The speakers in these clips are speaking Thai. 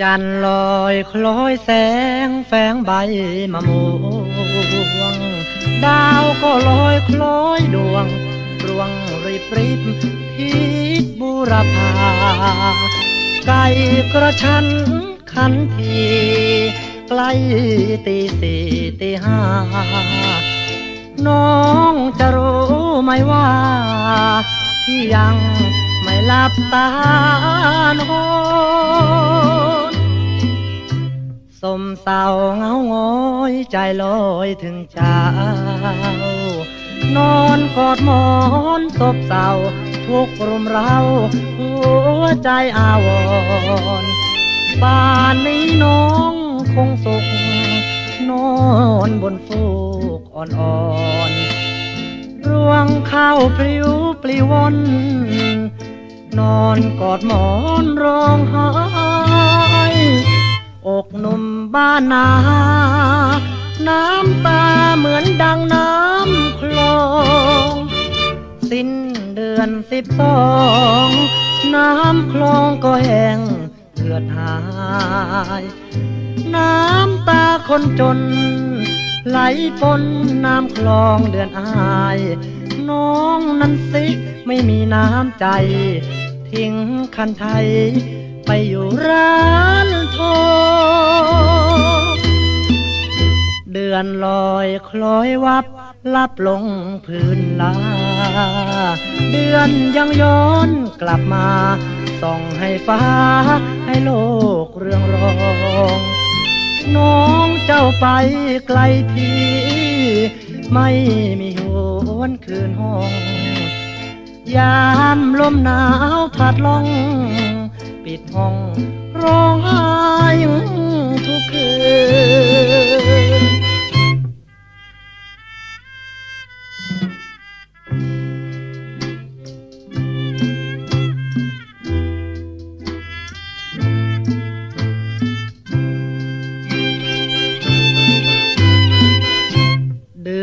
จันลอยคล้อยแสงแฝงใบมะม่วง ดาวก็ลอยคล้อยดวงรวงริบริบทิศบุรพาไก่กระชันขันทีใกล้ตีสี่ตีห้าน้องจะรู้ไหมว่าที่ยังไม่หลับตานอน สมเศร้าเหงาหงอยใจลอยถึงเจ้านอนกอดหมอนศพเศร้าทุกข์รุมเราหัวใจอาวรณ์ป่านนี้น้องคงสุข นอนบนฟูกอ่อนๆรวงข้าวปลิวปลิวนนอนกอดหมอนร้องไห้อกนุ่ม บ้านนา น้ำตาเหมือนดังน้ำคลอง สิ้นเดือนสิบสอง น้ำคลองก็แห้งเลือดหาย น้ำตาคนจน ไหลปนน้ำคลองเดือนอาย น้องนั้นสิไม่มีน้ำใจ ทิ้งคันไทย ไปอยู่ร้านทองเดือนลอยคล้อยวับลับลงพื้นลา เดือนยังย้อนกลับมาส่องให้ฟ้าให้โลกเรื่องรอง น้องเจ้าไปไกลทีไม่มีหวนคืนห้อง ยามลมหนาวพัดลง ปิดห้อง ร้องไห้ทุกคืน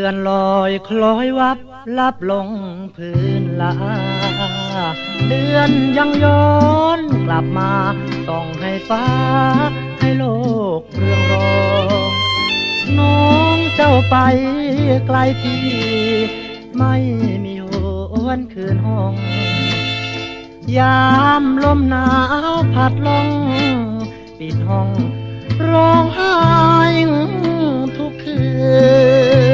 อนลอยคล้อยวับลับลงพื้นลา เดือนยังย้อนกลับมาส่องให้ฟ้า ให้โลกเรื่องรองน้องเจ้าไปไกลพี่ ไม่มีหวนคืนห้อง ยามลมหนาวพัดลง ปิดห้องร้องไห้ทุกคืน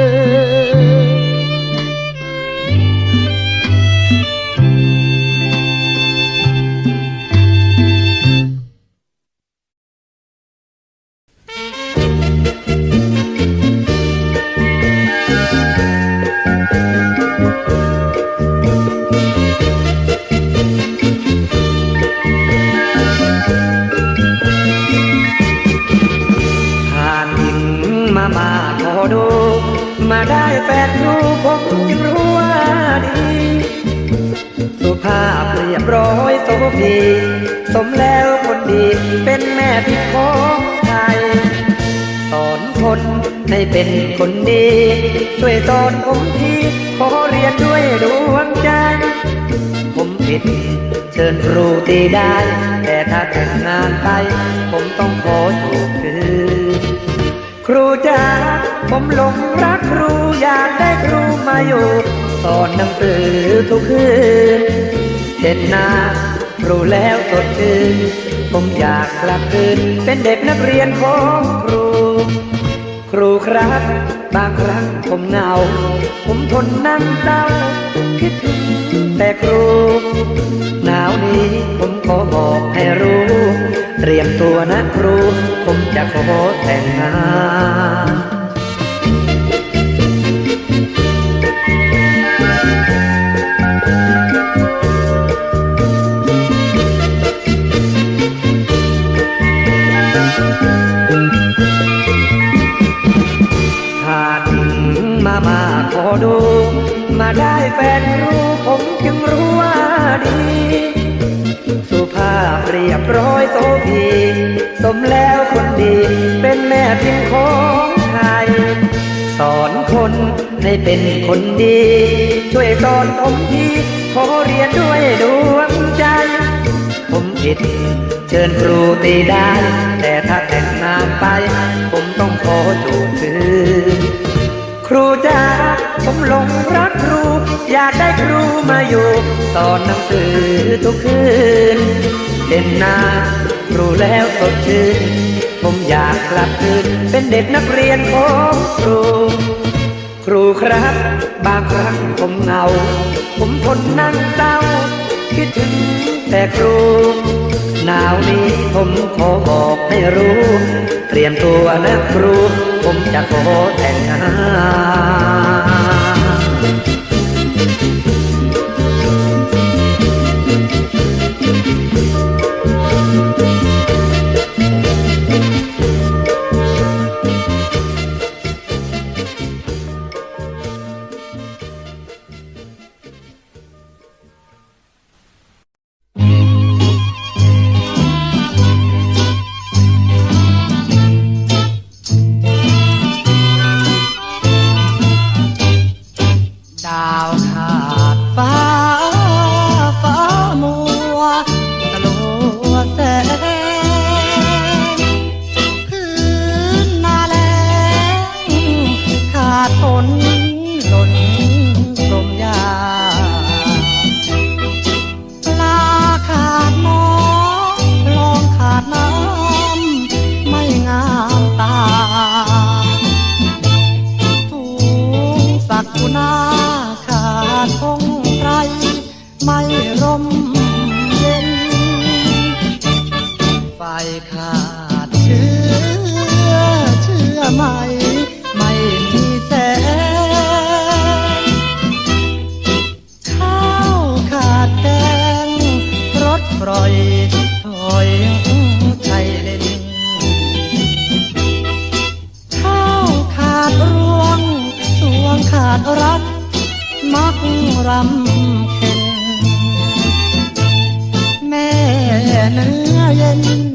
น้อยโสภีสมแล้วคนดีเป็นแม่พิดของไทยสอนคนให้เป็นคนดี ช่วยสอนผมทีขอเรียนด้วยดวงใจ ผมผิดเชิญครูตีได้ แต่ถ้าแต่งงานไป ผมต้องขอถูกคืนครูจ๋าผมหลงรักครูอยากได้ครูมาอยู่สอนหนังสือทุกคืน เห็นหน้าครูแล้วสดชื่นผมอยากกลับคืน เป็นเด็กนักเรียนของครู ครูครับบางครั้งผมเหงา ผมทนนั่งเศร้าคิดถึงแต่ครู หนาวนี้ผมขอบอกให้รู้ เตรียมตัวนะครู ผมจะขอแต่งงาน เป็นแม่พิมพ์ของไทย สอนคนให้เป็นคนดี ช่วยสอนผมทีขอเรียนด้วยดวงใจ ผมผิดเชิญครูตีได้ แต่ถ้าแต่งงานไป ผมต้องขอจูบคืนครูจ้าผมหลงรักครู อยากได้ครูมาอยู่สอนหนังสือทุกคืนเห็นหน้าครูแล้วสดชื่น ผมอยากกลับคืนเป็นเด็กนักเรียนของครู ครูครับ บางครั้งผมเหงา ผมทนนั่งเศร้า คิดถึงแต่ครู หนาวนี้ผมขอบอกให้รู้ เตรียมตัวนะครู ผมจะขอแต่งงาน เ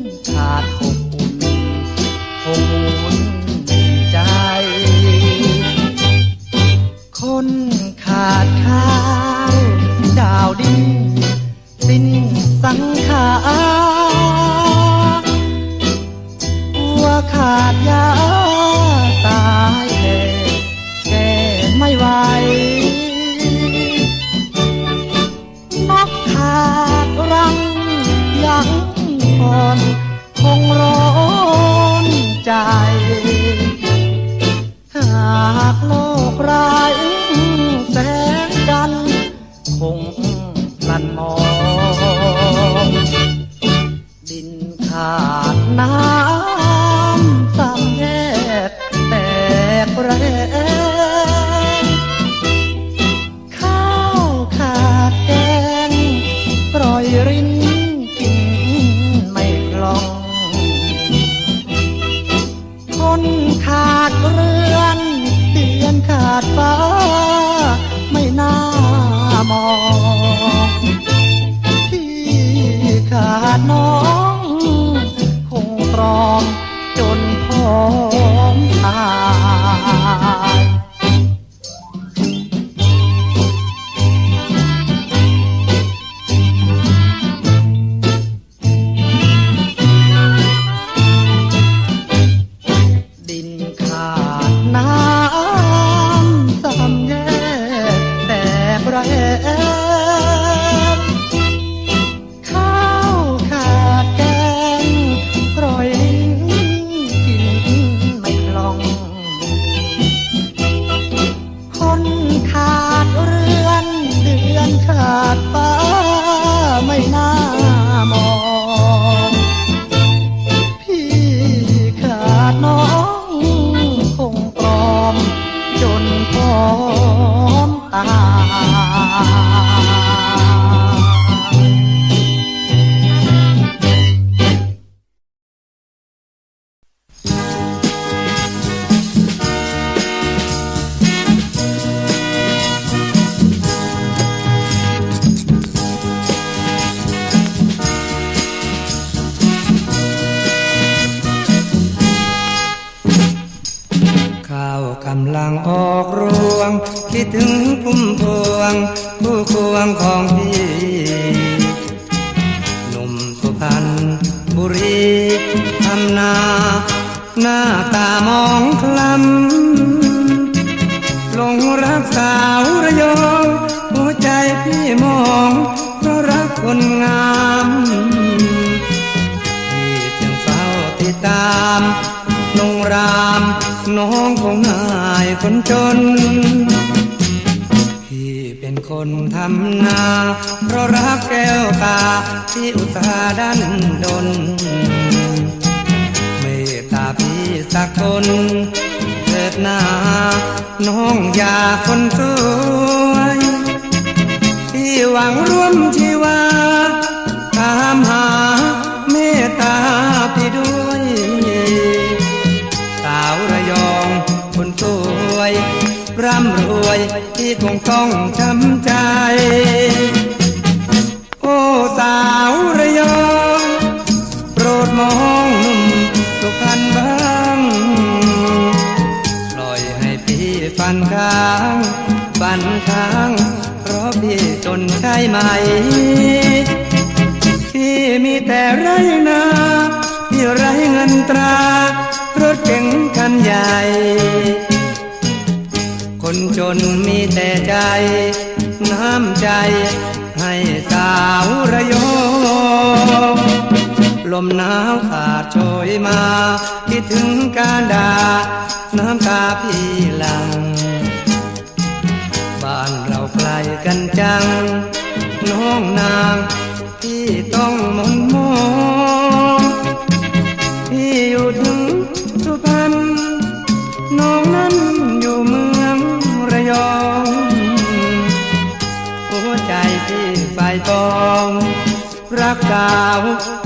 รีทำนา หน้าตามองคลำลงรักสาวระยองหัวใจพี่มองเพราะรักคนงามพี่จึงเฝ้าติดตามนงรามน้องของนายคนจนพี่เป็นคนทำนา เพราะรักแก้วตา ที่อุตสาห์ดันดนเมตตาพี่สักคนเถิดหนาน้องอยาคนสวยพี่หวังร่วมชีวา ตามหาเมตตาพี่ด้วย สาวระยองคนสวย ร่ำรวยที่คงต้องช้ำใจ น้ำใจให้สาวระยองลมหนาวสาดโชยมา คิดถึงการดา น้ำตาพี่หลัง บ้านเราไกลกันจัง น้องนางที่ต้องมนมองพี่อยู่ถึงสุพรรณน้องนั้นอยู่เมืองระยอง ที่ไปปอง รักสาว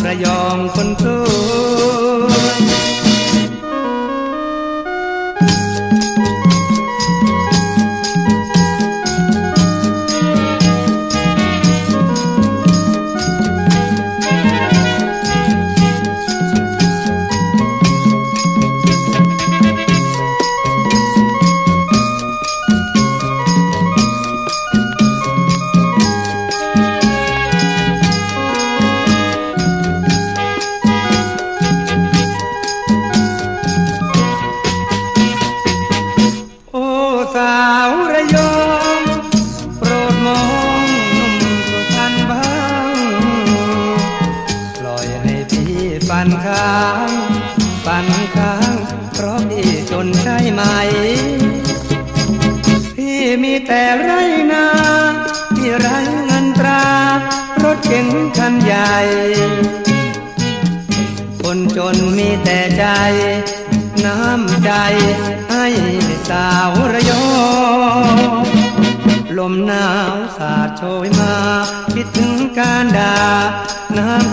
ระยองคนสวย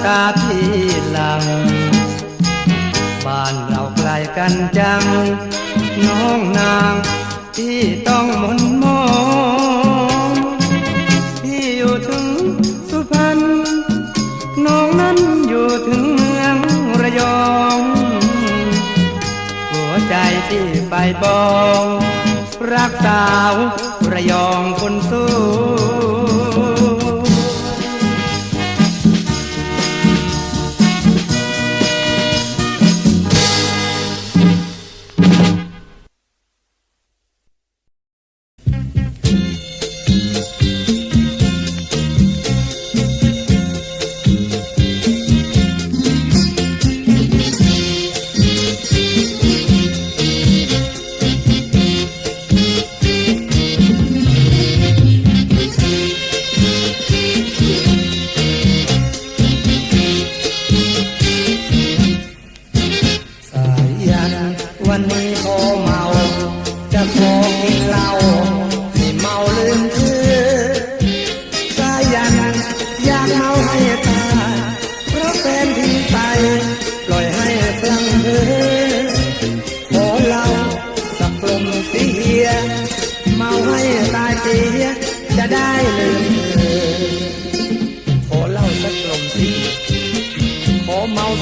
ตาพี่หลัง บ้านเราไกลกันจัง น้องนางที่ต้องหมนมองที่อยู่ถึงสุพรรณน้องนั้นอยู่ถึงเมืองระยอง หัวใจที่ไปบอง รักสาวระยองคนสู้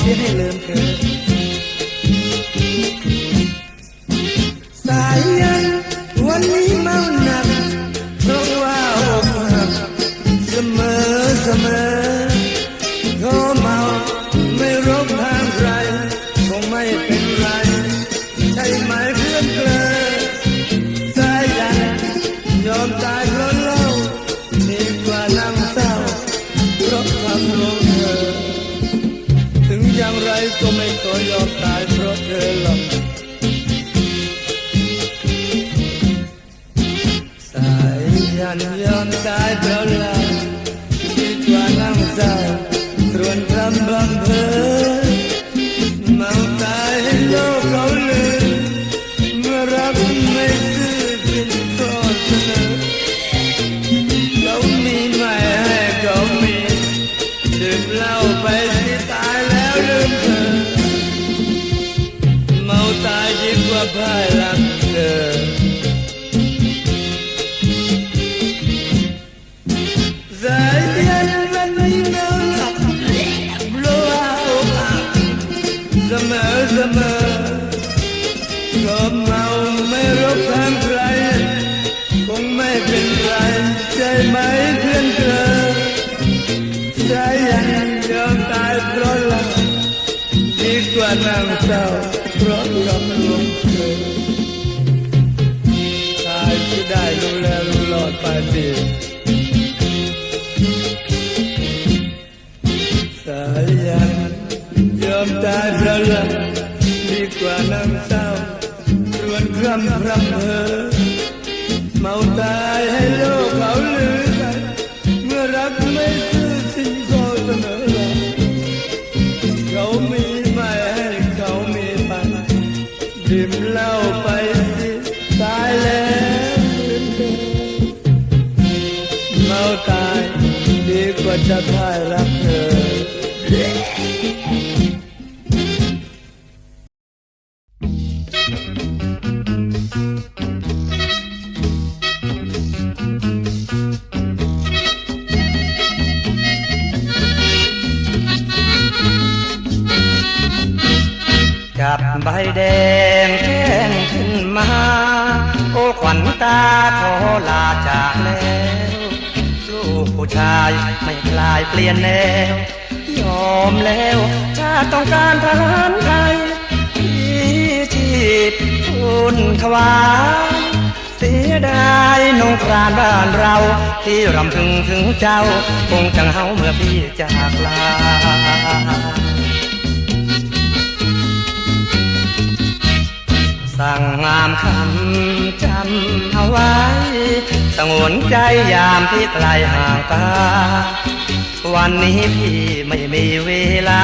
อเมาเสียให้ลืมเธอ รู้รอดไปดีสายยันยอมตายเพร จะพ่ายรักเธอจับใบแดงแจ้งขึ้นมา โอ้ขวัญตาขอลาจากแล้ว ผู้ชายไม่คลายเปลี่ยนแนวยอมแล้วชาต้องการทหารไทยที่ชีพทุนถวายเสียดายนงครานบ้านเรา ที่รำพึงถึงเจ้า คงจังเฮาเมื่อพี่จากลา สั่งงามคำจำเอาไว้ สงวนใจยามที่ไกลห่างตา วันนี้พี่ไม่มีเวลา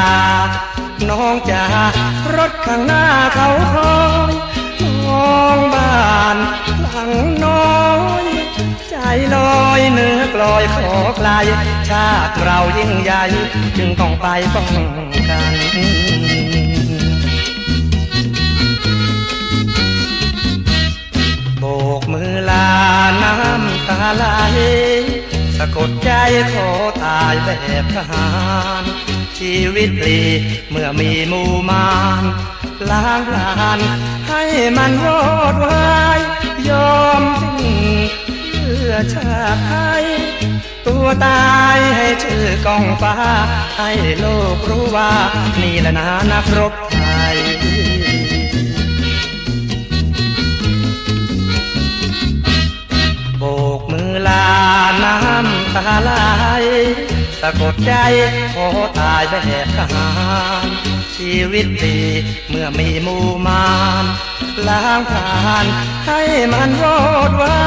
น้องจะรถข้างหน้าเขาคอยน้องบ้านหลังน้อยใจลอยเนื้อกลอยขอไกลชาติเรายิ่งใหญ่จึงต้องไปป้องกัน กมือลาน้ำตาไหลสะกดใจขอตายแบบทหารชีวิตปลีเมื่อมีมูมานล้างลานให้มันวอดวายยอมสิ้นเพื่อชาติไทยตัวตายให้ชื่อกองฟ้า ให้โลกรู้ว่า นี่แหละนะนักรบไทยโบาน้ำตาไหลสะกดใจขอตายแบบทหารชีวิตดีเมื่อมีมูมานล้างผ่านให้มันรอดไว้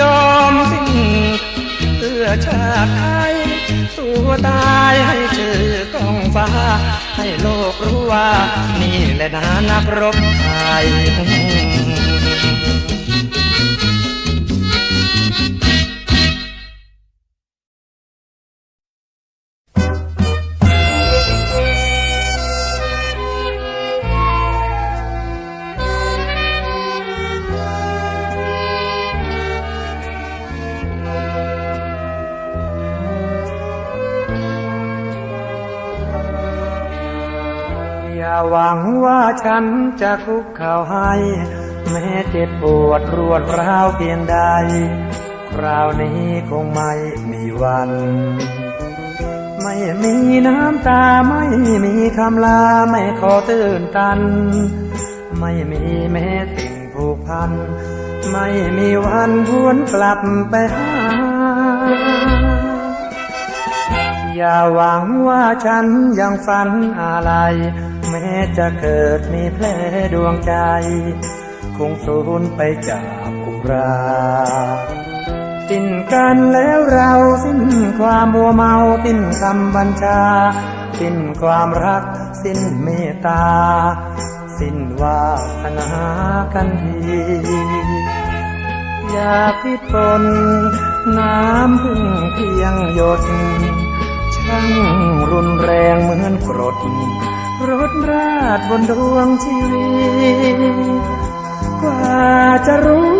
ยอมสิ้นเพื่อชาติไทยตัวตายให้ชื่อกองฟ้า ให้โลกรู้ว่า นี่แหละนะนักรบไทย ฉันจะคุกเข่าให้ แม้เจ็บปวดรวดร้าวเพียงใด คราวนี้คงไม่มีวัน ไม่มีน้ำตาไม่มีคำลาไม่ขอตื่นตัน ไม่มีแม้สิ่งผูกพัน ไม่มีวันหวนกลับไปหาอย่าหวังว่าฉันยังฝันอะไร จะเกิดมีแผลดวงใจ คงสูญไปจากอุรา สิ้นกันแล้วเราสิ้นความมัวเมาสิ้นคำบัญชา สิ้นความรัก สิ้นเมตตา สิ้นวาสนากันทีอย่าพิตนน้ำพึ่งเพียงหยดช่างรุนแรงเหมือนกรด รถราดบนดวงชีวิตกว่าจะรู้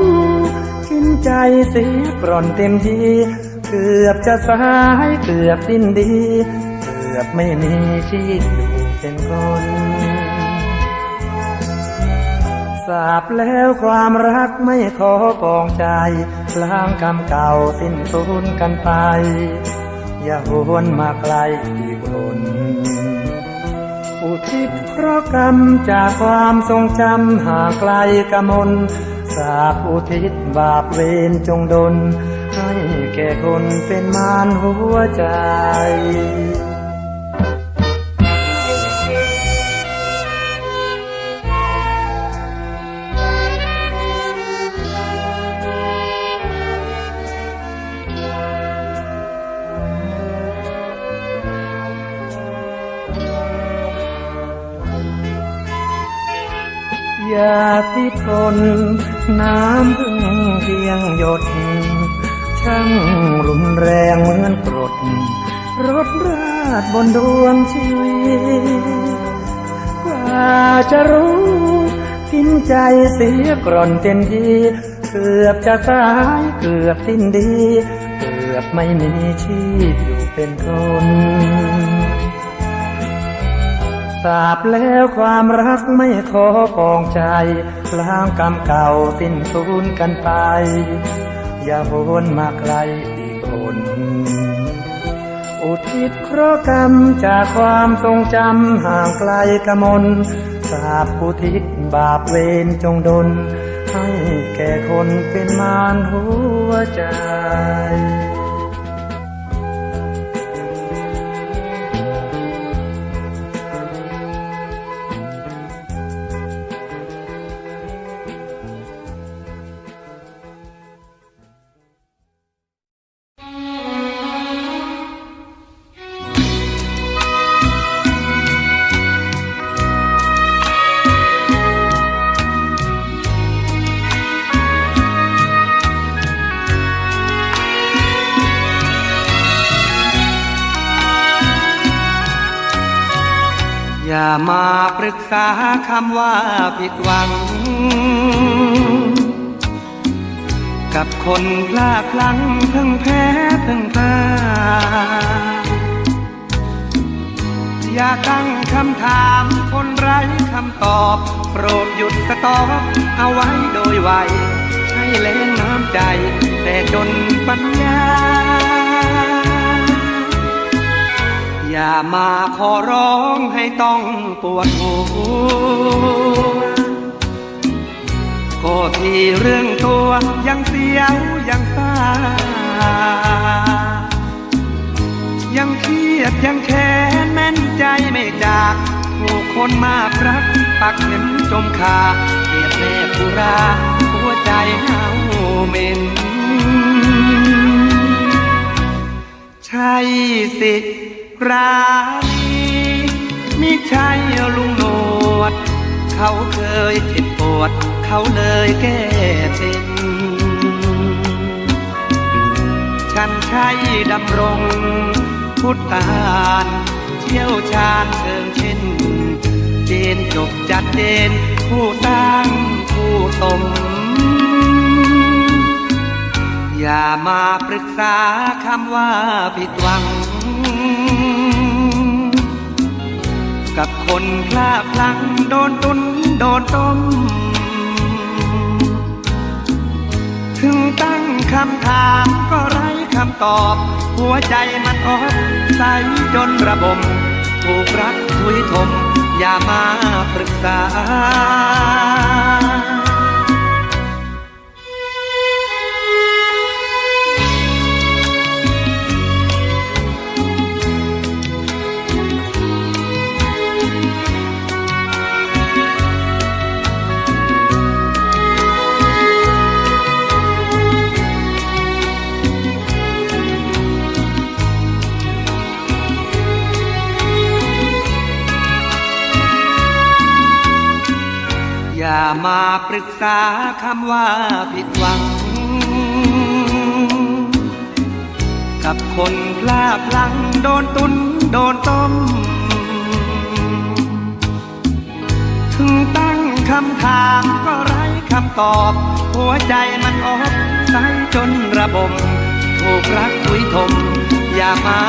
กินใจเสียกร่อนเต็มทีเกือบจะสายเกือบสิ้นดี เกือบไม่มีชีวิตอยู่เป็นคนสาบแล้วความรักไม่ขอปองใจล้างกรรมเก่าสิ้นสูญกันไป อย่าหวนมาไกลอีกคน อุทิศเพราะกรรมจากความทรงจำหากไกลกมลสาบอุทิศบาปเวรจงดลให้แก่คนเป็นมารหัวใจาพิทนน้ำพึ่งเพียงหยด ช่างรุนแรงเหมือนกรด รถราดบนดวงชีวิตกว่าจะรู้กินใจเสียกร่อนเต็มทีเกือบจะสายเกือบสิ้นดี เกือบไม่มีชีพอยู่เป็นคน สาบแล้วความรักไม่ขอปองใจล้างกรรมเก่าสิ้นสูญกันไป อย่าวนมาไกลอีกคนอุทิศเคราะห์กรรมจากความทรงจำห่างไกลกมลสาบอุทิศบาปเวรจงดล ให้แก่คนเป็นมารหัวใจ อย่ามาปรึกษาคำว่าผิดหวัง กับคนพลาดพลั้งเพิ่งแพ้เพิ่งพลาดอย่าตั้งคำถามคนไร้คำตอบ โปรดหยุดสตอบเอาไว้โดยไวให้เล่นน้ำใจ แต่จนปัญญา อย่ามาขอร้องให้ต้องปวดหัวก็ที่เรื่องตัวยังเสียวยังซายังเครียดยังแค้นแม่นใจไม่จากถูกคนมากรัก ปักเข็มจมขาเกลียดแม่ผู้ราหัวใจเฮาเหม็นใช่สิ รานีมิใช่ลุงโนวดเขาเคยเจ็บปวด เขาเลยแก้เป็น ฉันใช่ดำรง พุทธานเชี่ยวชาญเชิงเช่นเจนจบจัดเจนผู้ตั้งผู้สมอย่ามาปรึกษาคำว่าผิดหวัง กับคนพลาดพลั้งโดนตุนโดนต้ม ถึงตั้งคำถามก็ไร้คำตอบ หัวใจมันออกใสจนระบม ถูกรักทุยทม อย่ามาปรึกษา อย่ามาปรึกษาคำว่าผิดหวัง กับคนพลาดพลังโดนตุนโดนต้ม ถึงตั้งคำถามก็ไร้คำตอบ หัวใจมันอกใสจนระบม ถูกรักทุยทม อย่ามา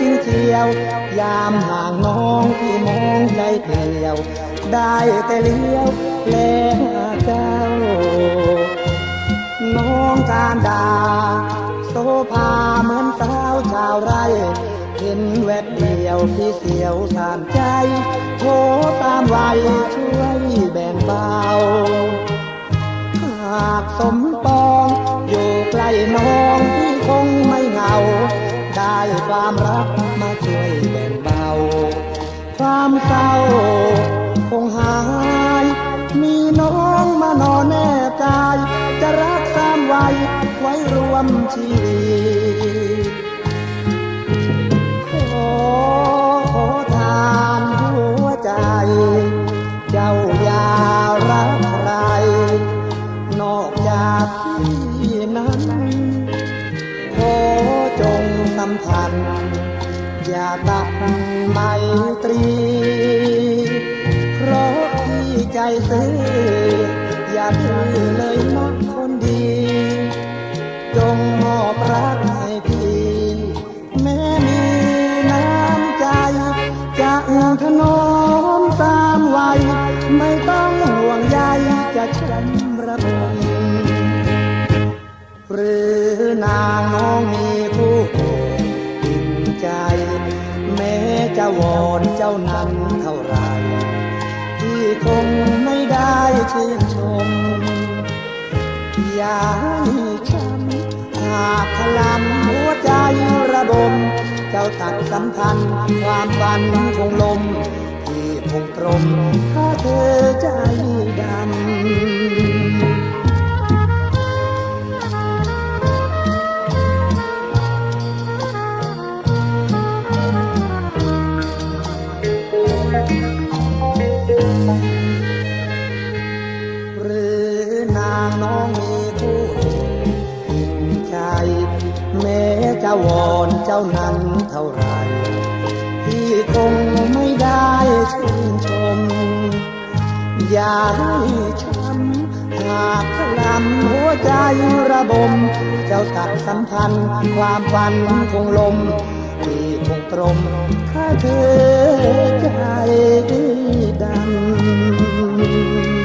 จริงเชียว ยามห่างน้องที่มองใจเปลี่ยว ได้แต่เลี้ยวแลเจ้า น้องการดาโซภาเหมือนสาวชาวไร่เห็นแวบเดียวพี่เสียวสามใจโทตามไวช่วยแบ่งเบา หากสมปองอยู่ใกล้น้องพี่คงไม่เหงา ได้ความรักมาช่วยแบ่งเบา ความเศร้าคงหาย มีน้องมานอนแนบกาย จะรักสามไว้ไว้รวมชีวิตขอขอทานหัวใจ เจ้าอย่ารักใคร นอกจากพี่นั้นขอ มพันธ์อย่าตัดไมตรี เพราะพี่ใจซื้อ อย่าดื้อเลยนะคนดี จงมอบรักให้พี่ แม้มีน้ำใจ จะถนอมตามวัยไม่ต้องห่วงใยจะช้ำระบมหรือนางน้องมี จะวอนเจ้านั้นเท่าไรที่คงไม่ได้ชื่นชม อย่าให้ช้ำหากพลันหัวใจระบม เจ้าตัดสัมพันธ์ ความฝันคงลม ที่คงตรมถ้าเธอใจดำ ระบม เจ้าตัดสัมพันธ์ ความฝันคงลมที่คงตรมข้าเธอใจดำ